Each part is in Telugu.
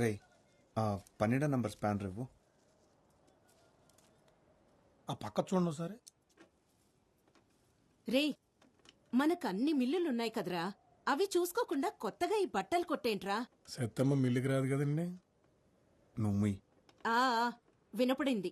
రే ఆ పన్నెండో నంబర్ స్పాన్ రివ్వు ఆ పక్క చూడండి సరే రే మనకు అన్ని మిల్లులున్నాయి కదరా. అవి చూసుకోకుండా కొత్తగా ఈ బట్టలు కొట్టేంట్రా? సత్తమ్మ మిల్లికి రాదు కదండి. నువ్వు ఆ, వినపడింది.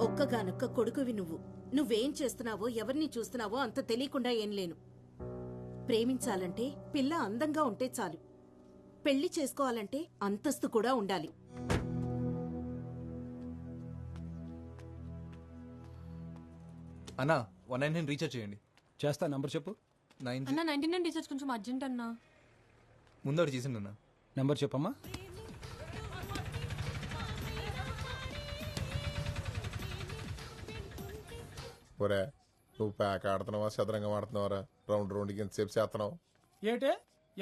ఒక్కగానొక్క కొడుకువి నువ్వు. నువ్వేం చేస్తున్నావో ఎవరిని చూస్తున్నావో అంత తెలియకుండా ఏం లేను. ప్రేమించాలంటే పిల్ల అందంగా ఉంటే చాలు. పెళ్ళి చేసుకోవాలంటే అంతస్తు కూడా ఉండాలి. అన్నా వన్ నైన్ నైన్ రీఛార్జ్ చేయండి. చేస్తా నంబర్ చెప్పు. నైన్ అన్న నైన్టీ నైన్ రీఛార్జ్ కొంచెం అర్జెంట్ అన్నా. ముందు ఒకటి చేసిండు అన్న. నంబర్ చెప్పమ్మా. ఒరే నువ్వు ప్యాక్ ఆడుతున్నావా చదరంగం ఆడుతున్నావరా? రౌండ్ రౌండ్కి ఎంతసేపు చేస్తున్నావు? ఏటే?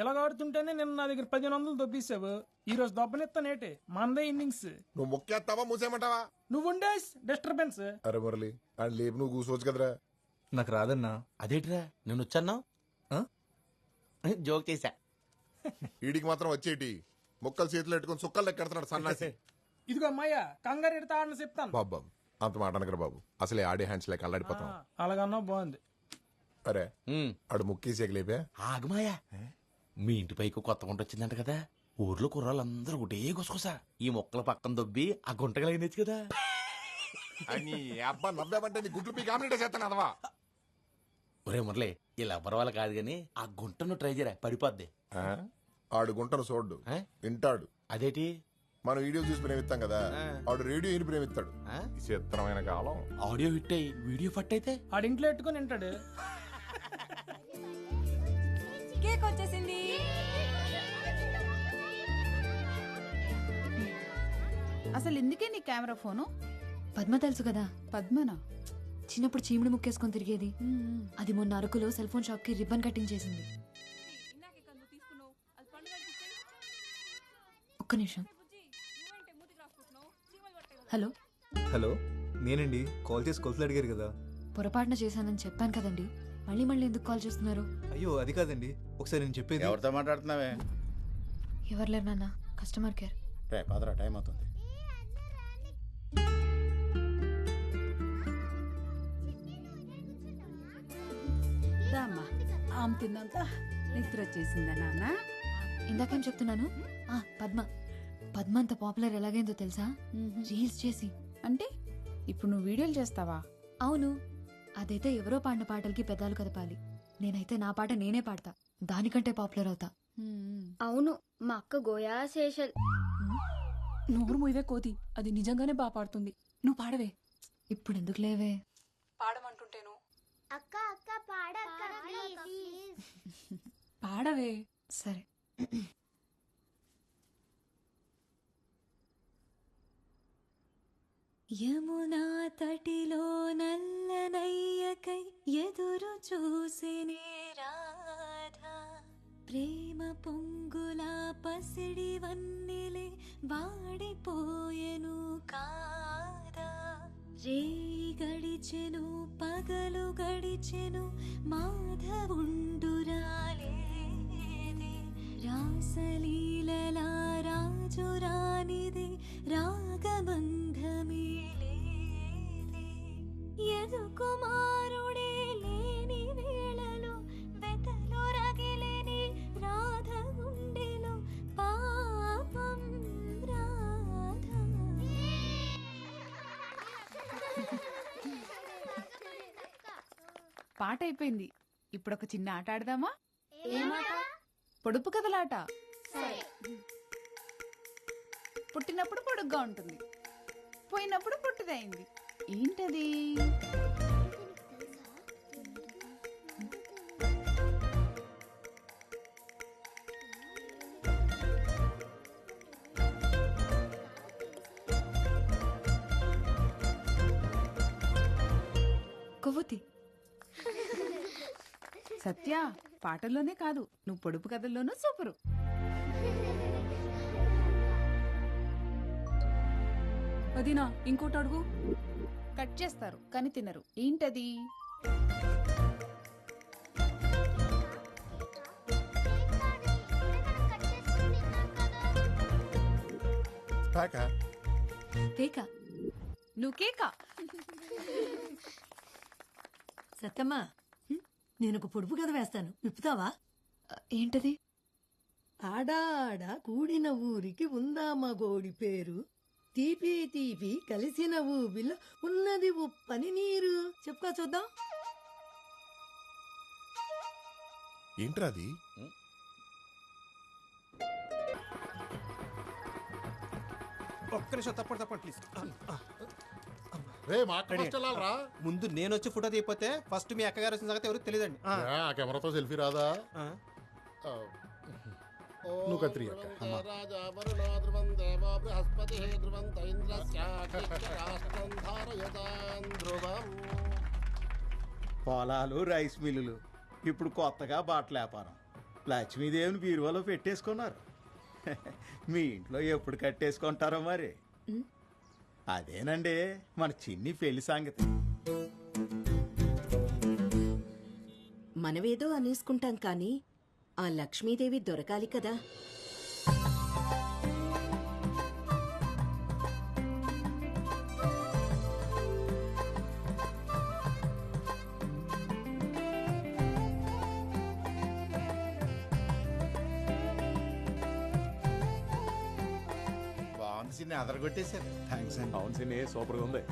ఆడుతుంటేనే నిన్న నా దగ్గర పదిహేను వందలు దొబ్బేసావు ఈ రోజు దొబ్బనిస్తానేటే మందే ఇన్నింగ్స్. నువ్వు మొక్కేస్తావా మూసేయమంటావా? నువ్వుండే డిస్టర్బెన్స్. అరే మురళి అని లేపు నువ్వు కూర్చోవచ్చు కదరా. నాకు రాదన్నా. అదేంటిరా? నేను వచ్చాన్నావు? ఆ? జోక్ చేశా. వీడికి మాత్రం వచ్చేటి. మొక్కలు చేతులు పెట్టుకుని సుక్కలు లెక్కెడుతున్నాడు సన్నాసి. ఇదిగో అమ్మాయ్య కంగారు ఎడతా ఆడని చెప్తాను. బాబు బాబు అంత మాట అనకరా బాబు. అసలే ఆడే హ్యాండ్స్ లేక అల్లాడిపోతాం. అలాగన్నా బాగుంది. అరే ఆడు ముక్కేసి లేపే. ఆగమాయా మీ ఇంటి పైకి కొత్త గుంట వచ్చిందంట కదా. ఊర్లో కుర్రాళ్ళందరూ ఒకటే గుసగుసా. ఈ మొక్కల పక్కన దొబ్బి ఆ గుంటగలైనచ్చు కదా. అని అబ్బా నవ్వామంటే నీ గుడ్లు పీ కామినేట్ చేస్తాను అదవా? ఒరే మురళి ఇలా ఎవ్వరి వాళ్ళ కాదు గాని ఆ గుంటను ట్రై చేయరా పడిపోద్ది. ఆ? ఆడు గుంటను చూడ్డు ఆ? వింటాడు. అదేటి? మనం వీడియో చూసి ప్రేమిస్తాం కదా ఆడు రేడియో విని ప్రేమిస్తాడు? విచిత్రమైన కాలం. ఆడియో హిట్ అయ్యి వీడియో ఫట్ అయితే? ఆడింట్లో పెట్టుకుని వింటాడు. కేక్ వచ్చేసింది. అసలు ఎందుకే నీ కెమెరా ఫోను? పద్మ తెలుసు కదా. పద్మనా? చిన్నప్పుడు చీముడు ముక్కేసుకొని తిరిగేది. అది మొన్న అరకులో సెల్ ఫోన్ షాప్కి రిబ్బన్ కటింగ్ చేసింది. ఒక్క నిమిషం. హలో? హలో నేనండి. కాల్ చేసి కొలతలు అడిగారు కదా. పొరపాటున చేశానని చెప్పాను కదండి. మళ్ళీ మళ్ళీ ఎందుకు కాల్ చేస్తున్నారు? అయ్యో అది కాదండి. ఒకసారి నేను చెప్పేది ఎవరితో మాట్లాడుతున్నావే? ఎవరు లేరు నాన్న. Customer care. రే పదరా టైం అవుతుంది. దామ్మా ఆమె తిన్నంత నిద్ర వచ్చేసిందా నాన్న? ఇందాకేం చెప్తున్నాను? ఆ పద్మ. పద్మ అంత పాపులర్ ఎలాగైందో తెలుసా? రీల్స్ చేసి. అంటే ఇప్పుడు నువ్వు వీడియోలు చేస్తావా? అవును. అదైతే ఎవరో పాడిన పాటలకి పెదాలు కదపాలి. నేనైతే నా పాట నేనే పాడతా. దానికంటే పాపులర్ అవుతా. అవును మా అక్క గోయా శేషల్. నోరు మూయవే కోతి. అది నిజంగానే బాగా పాడుతుంది. నువ్వు పాడవే. ఇప్పుడు ఎందుకు లేవే? పాడమంటుంటేను. అక్క అక్క పాడ పాడవే. సరే. యమునా గడిచెను మాధవుండురాలేదే పాట అయిపోయింది ఇప్పుడు ఒక చిన్న ఆట? ఆడదామా పొడుపు కదలాట పుట్టినప్పుడు పొడుగ్గా ఉంటుంది. పోయినప్పుడు పొట్టిదైంది. ఏంటది? సత్య పాటల్లోనే కాదు నువ్వు పొడుపు కథల్లోనూ సూపరు. వదినా ఇంకోటి అడుగు. కట్ చేస్తారు కానీ తినరు. ఏంటది? కేక? నువ్వు కేకా? సత్తమ్మా నేను ఒక పొడుపు కథ వేస్తాను. విప్పుతావా? ఏంటది? ఆడాడ కూడిన ఊరికి ఉందామా గోడి పేరు. తీపి తీపి కలిసిన ఊబిలో ఉన్నది ఉప్పని నీరు. చెప్పుకో చూద్దాం. ఏంట్రా అది ఒక్క నిమిషం తప్పండి తప్పండి ప్లీజ్ రే మా అక్క ఫస్ట్ వెళ్ళాలరా. ముందు నేను వచ్చి ఫోటో తీయపోతే ఫస్ట్ మీ అక్కగారు వచ్చిన సంగతి ఎవరు తెలియదండి. ఏ, ఆ కెమెరాతో సెల్ఫీ రాదా? ఆ. నువ్వు కత్తిరి అక్క పొలాలు రైస్ మిల్లులు ఇప్పుడు కొత్తగా బట్టల వ్యాపారం. లక్ష్మీదేవిని బీరువాలో పెట్టేసుకున్నారు. మీ ఇంట్లో ఎప్పుడు కట్టేసుకుంటారో మరి? అదేనండి మన చిన్ని పెళ్ళి సంగతి. మనమేదో అనేసుకుంటాం కానీ ఆ లక్ష్మీదేవి దొరకాలి కదా. సిన్ని అదరగొట్టేశారు. థ్యాంక్స్ అండి. అవును సినీ సూపర్గా ఉంది.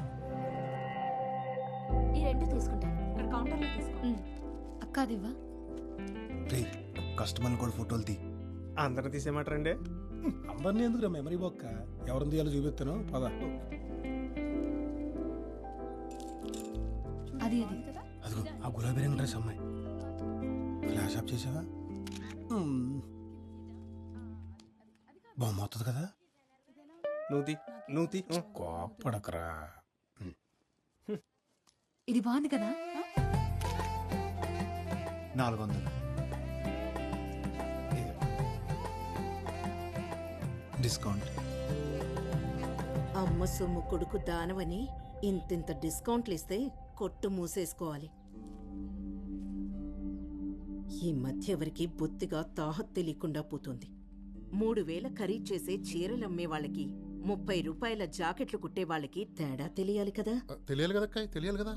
ఈ రెండు తీసుకుంటాను. ఇక్కడ కౌంటర్లో తీసుకో. అక్క అదివ్వా రే కస్టమర్లు కూడా ఫోటోలు తీ. అందరూ తీసేయమంటారండి? అందరినీ ఎందుకు మెమరీ బొక్క? ఎవరిని తీయాలో చూపిస్తాను. పద. అది అది. అదిగో ఆ గులాబీ రంగు డ్రెస్ అమ్మాయి. ఫ్లాష్ ఆఫ్ చేసావా? బొమ్మ అవుతుంది కదా? నువ్వు తీ నువ్వు తీ కోపడకరా ఇది బాగుంది కదా నాలుగు వందలు డిస్కౌంట్. అమ్మ సొమ్ము కొడుకు దానవని ఇంతింత డిస్కౌంట్లు ఇస్తే కొట్టు మూసేసుకోవాలి. ఈ మధ్య ఎవరికి బొత్తిగా తాహత్ తెలియకుండా పోతుంది. మూడు వేల ఖరీదు చేసే చీరలు అమ్మే వాళ్ళకి ముప్పై రూపాయల జాకెట్లు కుట్టే వాళ్ళకి తేడా తెలియాలి కదా? తెలియాలి కదా అక్క తెలియాలి కదా.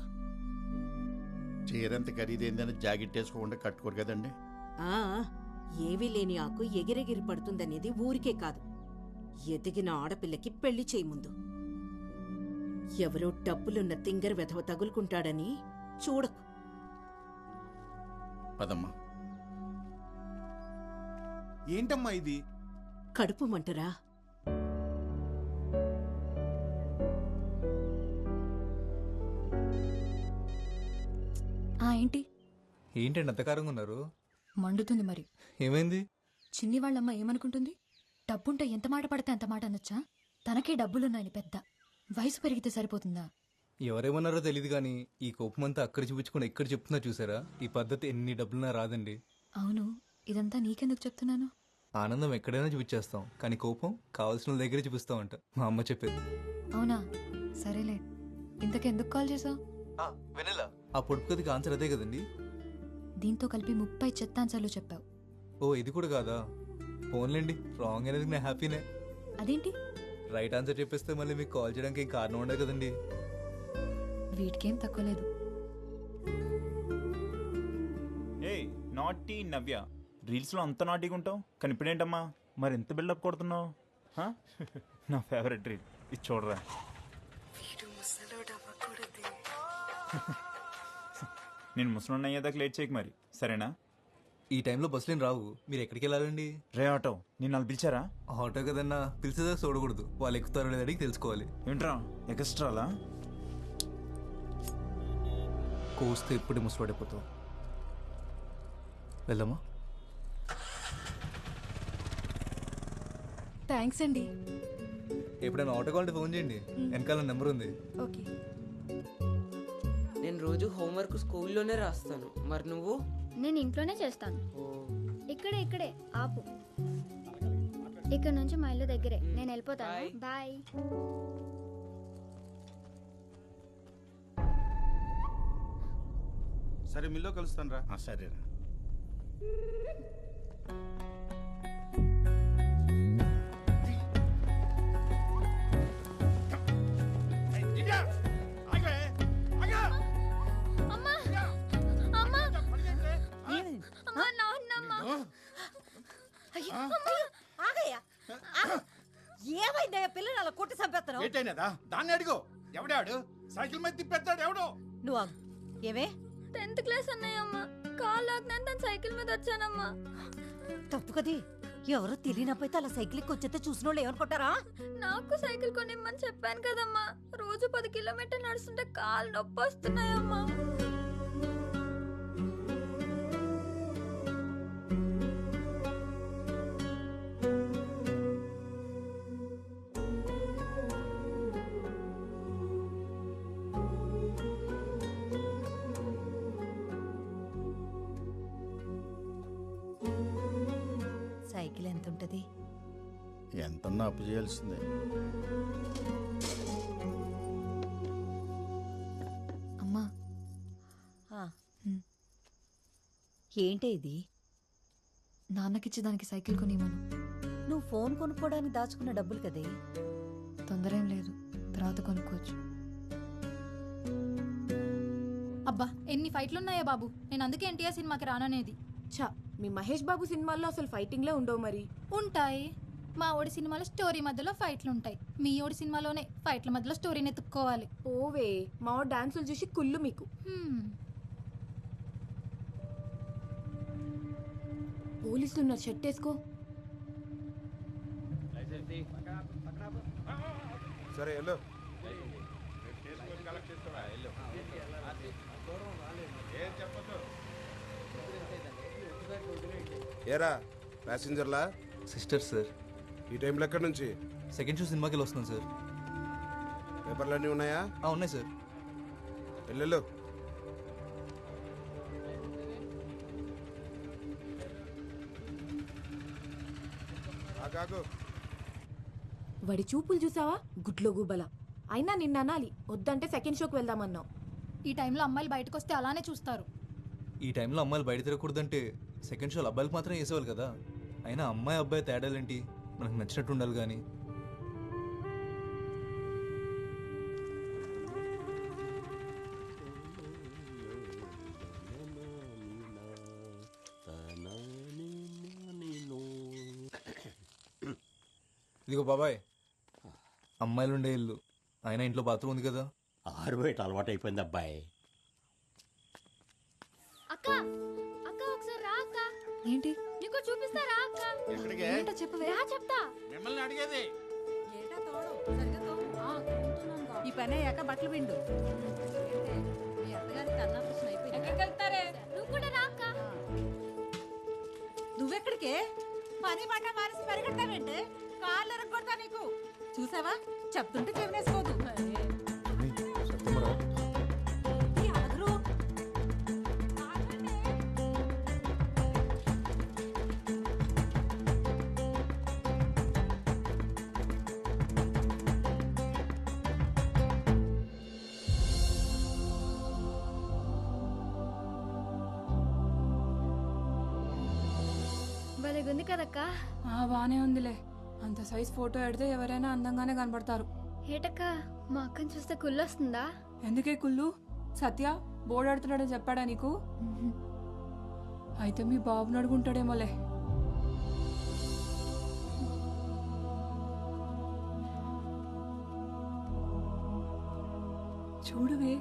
చీరంత ఖరీదైందని జాకెట్ వేసుకోకుండా కట్టుకోరు కదండి. ఆ ఏవీ లేని ఆకు ఎగిరెగిరి పడుతుందనేది ఊరికే కాదు. ఎదిగిన ఆడపిల్లకి పెళ్ళి చేయి ముందు. ఎవరో డబ్బులున్న తింగర్ వెధవ తగులుకుంటాడని చూడకు. పదమ్మా. ఏంటమ్మా ఇది? కడుపు మంటరా? ఏంటండి అంత కారంగా ఉన్నారు? మండుతుంది మరి. ఏమైంది? చిన్ని వాళ్ళమ్మ ఏమనుకుంటుంది? డబ్బుంటే ఎంత మాట పడితే అంత మాట అనొచ్చా? తనకే డబ్బులున్నాయని పెద్ద. వయసు పెరిగితే సరిపోతుందా? ఎవరేమన్నారో తెలియదు కానీ ఈ కోపం అంతా అక్కడ చూపించుకుని ఎక్కడ చెప్తున్నా చూసారా? ఈ పద్ధతి ఎన్ని డబ్బులున్నా రాదండి. అవును ఇదంతా నీకెందుకు చెప్తున్నాను? ఆనందం ఎక్కడైనా చూపించేస్తాం కానీ కోపం కావాల్సిన వాళ్ళ దగ్గరే చూపిస్తామంట. మా అమ్మ చెప్పేది. అవునా? సరేలే. ఇంతకెందుకు కాల్ చేసావు? వెనెలా ఆ ఆన్సర్ అదే కదండి. దీంతో కలిపి ముప్పై చెత్తాంశాలు చెప్పావు. ఓ ఇది కూడా కాదా? ఫోన్లేండి రాంగ్ అనేది నా. హ్యాపీనే అదేంటి? రైట్ ఆన్సర్ చెప్పేస్తే మళ్ళీ మీకు కాల్ చేయడానికి ఏం కారణం ఉండదు కదండి. వీటికేం తక్కువ లేదు. ఏ నాటీ నవ్య. రీల్స్లో అంత నాటీగా ఉంటావు? కానీ ఇప్పుడేంటమ్మా? మరి ఎంత బిల్డప్ కొడుతున్నావు? హా? నా ఫేవరెట్ రీల్ ఇది చూడరా. నేను ముసలి అయ్యేదాకా లేట్ చేయకు మరి. సరేనా? ఈ టైంలో బస్సులేం రావు. మీరు ఎక్కడికి వెళ్ళాలండి? రే ఆటో. నేను వాళ్ళు పిలిచారా? ఆటో కదన్నా. పిలిచేదా చూడకూడదు. వాళ్ళు ఎక్కుతారో లేదని తెలుసుకోవాలి. ఏంట్రా? ఎక్స్ట్రాలా? కోస్తే ఎప్పుడు ముసలాడిపోతావు వెళ్దామా? థ్యాంక్స్ అండి. ఎప్పుడైనా ఆటో కావాలంటే ఫోన్ చేయండి. వెనకాల నెంబర్ ఉంది. ఓకే. రోజు హోంవర్క్ స్కూల్లోనే రాస్తాను. మరి నువ్వు? నేను ఇంట్లోనే చేస్తాను. ఇక్కడే ఇక్కడే ఆపు. ఇక్కడ నుంచి మా ఇల్లు దగ్గరే. నేను వెళ్ళిపోతాను. బాయ్. సరే మిల్లో కలుస్తాను రా సరేరా. ఆగయ్యా. ఏమైందయ్యా పిల్లలు అలా కొట్టి చంపేస్తున్నావు ఏంటైనదా? దాన్ని అడుగు. ఎవడాడు? సైకిల్ మీద తిప్పేస్తాడు ఎవడో? నువ్వు ఆగు. ఏమే? టెన్త్ క్లాస్ అన్నయ్యమ్మా. కాల్ లాగ్నాను తను సైకిల్ మీద వచ్చానమ్మా. తప్పు కది. ఎవరో తెలియనపోతే అలా సైకిల్కి వచ్చేస్తే చూసిన వాళ్ళు ఏమనుకుంటారా? నాకు సైకిల్ కొనిమ్మని చెప్పాను కదమ్మా. రోజు పది కిలోమీటర్ నడుస్తుంటే కాలు నొప్పి వస్తున్నాయమ్మా. ఎంతన్నా అప్పు చేయాల్సిందే. అమ్మా. ఆ. ఏంటే ఇది? నాన్నకిచ్చి దానికి సైకిల్ కొనివ్వను. నువ్వు ఫోన్ కొనుక్కోవడానికి దాచుకున్న డబ్బులు కదే? తొందర ఏం లేదు. తర్వాత కొనుక్కోవచ్చు. అబ్బా ఎన్ని ఫైట్లున్నాయో బాబు? నేను అందుకే ఎన్టీఆర్ సినిమాకి రాననేది. ఛా మీ మహేష్ బాబు సినిమాల్లో అసలు ఫైటింగ్లే ఉండవు మరి. ఉంటాయి. మా ఓడి సినిమాలో స్టోరీ మధ్యలో ఫైట్లు ఉంటాయి మీ ఓడి సినిమాలోనే ఫైట్ల మధ్యలో స్టోరీని ఎత్తుక్కోవాలి. ఓవే మా డాన్సులు చూసి కుళ్ళు మీకు. హ్మ్. పోలీసులు ఉన్నారు షర్ట్ వేసుకో సరే వెళ్ళు. ఏరా ప్యాసింజర్లా? Sister sir. ఈ టైంలో ఎక్కడి నుంచి? సెకండ్ షో సినిమాకి వెళ్ళి వస్తున్నాం సార్. పేపర్లన్నీ ఉన్నాయా? ఆ, ఉన్నాయి సార్. వెళ్ళు వాడి చూపులు చూసావా? గుడ్లో గుబల. అయినా నిన్న అనాలి. వద్దంటే సెకండ్ షోకి వెళ్దామన్నావు. ఈ టైంలో అమ్మాయిలు బయటకు వస్తే అలానే చూస్తారు. ఈ టైంలో అమ్మాయిలు బయట తిరగకూడదంటే సెకండ్ షోలు అబ్బాయిలకు మాత్రం వేసేవాళ్ళు కదా. అయినా అమ్మాయి అబ్బాయి తేడాలేంటి? మనకు నచ్చినట్టు ఉండాలి కానీ. ఇదిగో బాబాయ్ అమ్మాయిలు ఉండే ఇల్లు. ఆయన ఇంట్లో బాత్రూమ్ ఉంది కదా. ఆరు బయట అలవాటు అయిపోయింది అబ్బాయి. పని అయ్యాక బట్టలు పిండు. మీ అత్తగారికి అన్నాపరేషన్ అయిపోయింది నువ్వు కూడా నువ్వెక్కడికే? పని మాట మానేసి పరిగెట్టావేంటే కాళ్ళు ఎరగొడతా నీకు. చూసావా? చెప్తుంటే చెవినేసుకోదు. భలేగుంది కదక్క? ఆ బానే ఉందిలే. అంత సైజ్ ఫోటో ఎడితే ఎవరైనా అందంగానే కనబడతారు ఏటక్క? మా అక్కని చూస్తే కుళ్ళొస్తుందా? ఎందుకే కుళ్ళు? సత్య బోర్డు ఆడుతున్నాడని చెప్పాడా నీకు? అయితే మీ బాబుని అడుగుంటాడేమోలే. చూడువే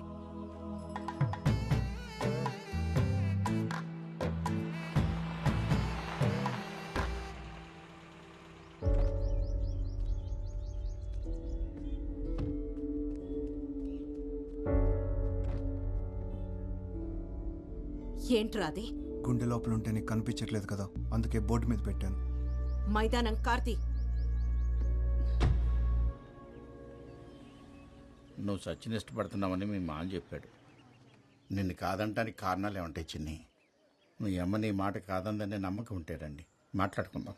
ఏంట్రా అది? గుండె లోపల ఉంటే నీకు కనిపించట్లేదు కదా అందుకే బోర్డు మీద పెట్టాను. మైదానం కార్తీ. నువ్వు సచిన్ ఇష్టపడుతున్నావని మీ మామ చెప్పాడు. నిన్ను కాదంటానికి కారణాలు ఏమంటాయి చిన్ని? మీ అమ్మ నీ మాట కాదందనే నమ్మకం ఉంటే రండి మాట్లాడుకుందాం.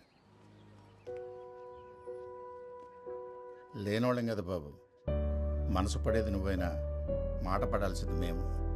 లేనోళ్ళం కదా బాబు మనసు పడేది నువ్వైనా మాట పడాల్సింది మేము.